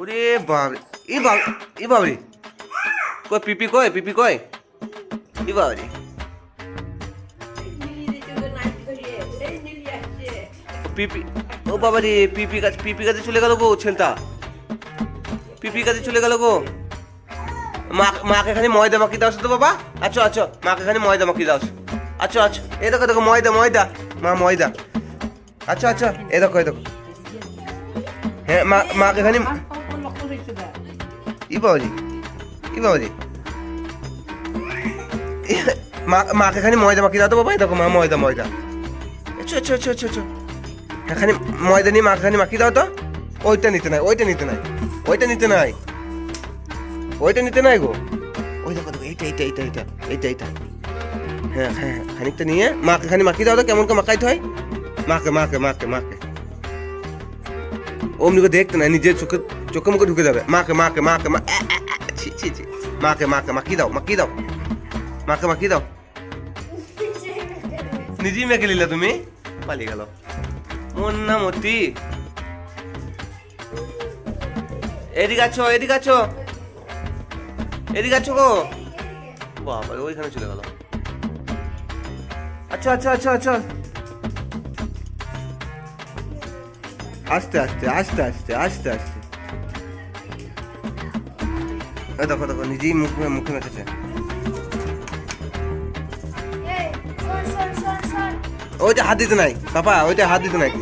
ওরে বাবরে ই বাব ই বাবরে কই, পিপি কই পিপি কই? ই বাবরে পিপি, ও বাবা রে পিপি কাছে পিপি কাছে চলে গেল গো, ছেলটা। পিপি কাছে চলে গেল গো। মা, মাকে খানি ময়দা মাখি দাও তো বাবা। আচ্ছা আচ্ছা মাকে খানি ময়দা মাখি দাও। আচ্ছা আচ্ছা এ দেখো দেখো, ময়দা ময়দা। মা, ময়দা। আচ্ছা আচ্ছা এ দেখো এ দেখো। হ্যাঁ মা মাকে খানি ই বাবাজি ই বাবাজি মাকে খানি ময়দা মাখি দাও তো বাবা দেখো মা ময়দা ময়দা। আচ্ছা আচ্ছা আচ্ছা আচ্ছা আচ্ছা এখানে ময়দা নিয়ে মাকে খানি মাখি দাও তো। ওইটা নিতে নাই ওইটা নিতে নাই ওইটা নিতে নাই। ওইটা নিতে নাই গো। ওই দেখো দেখো এইটা এইটা এইটা এইটা এইটা এইটা। হ্যাঁ হ্যাঁ হ্যাঁ খানিকটা নিয়ে মাকে খানি মাখি দাও তো কেমন করে মাখাইতে হয়। মাকে মাকে মাকে মাকে। অমনি করে দেখতে না নিজের চোখে চোখে মুখে ঢুকে যাবে। মাকে মাকে মাকে ছি ছি ছি। মাকে মাকে মাখি দাও মাখি দাও? মাকে মাখি দাও? নিজেই মেখে নিলে তুমি? পালিয়ে গেল। মন না মতি। এদিকে আছো এদিকে আছো। এদিকে আছো গো। বাবা ওইখানে চলে গেল। আচ্ছা আচ্ছা আচ্ছা আচ্ছা। আস্তে আস্তে আস্তে আস্তে আস্তে আস্তে। দেখো দেখো নিজেই মুখ মুখে মেখেছে। ওইটা হাত দিতে নাই পাপা ওইটা হাত দিতে নাই।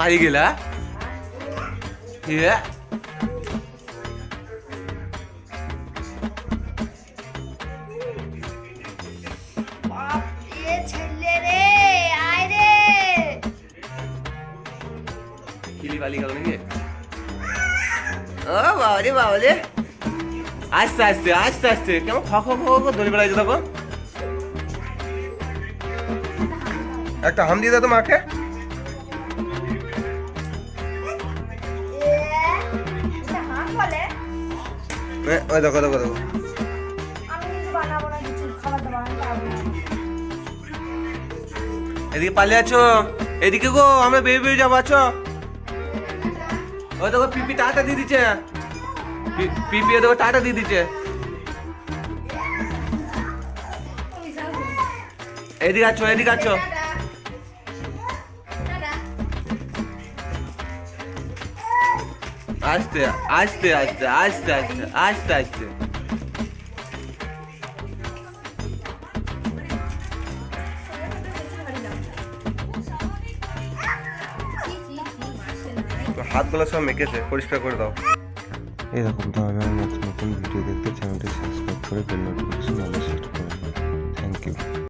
পারি গেলা ইয়ে বাপ রে ছেলে রে আয় রে কিলি পালি গেল নাকি ও বাবারে বাবারে আস্তে আস্তে আস্তে আস্তে কেমন খ খ খ খ দড়ি বেড়াইছে তখন একটা হাম দিয়ে দাও তো মাকে ওই দেখো দেখো দেখো। এদিকে পালিয়ে আছো? এদিকে গো আমরা বেরিয়ে বেরিয়ে যাব আছো? ওই দেখো পিপি টাটা দিয়ে দিচ্ছে। পিপি দেখো টাটা দিয়ে দিচ্ছে। এদিকে আছো এদিকে আছো। আস্তে আস্তে আস্তে আস্তে আস্তে আস্তে আস্তে। হাতগুলো সব মেখেছে পরিষ্কার করে দাও। এরকম ধরনের নতুন নতুন ভিডিও দেখতে চ্যানেলটি সাবস্ক্রাইব করে বেল নোটিফিকেশন অন সেট করুন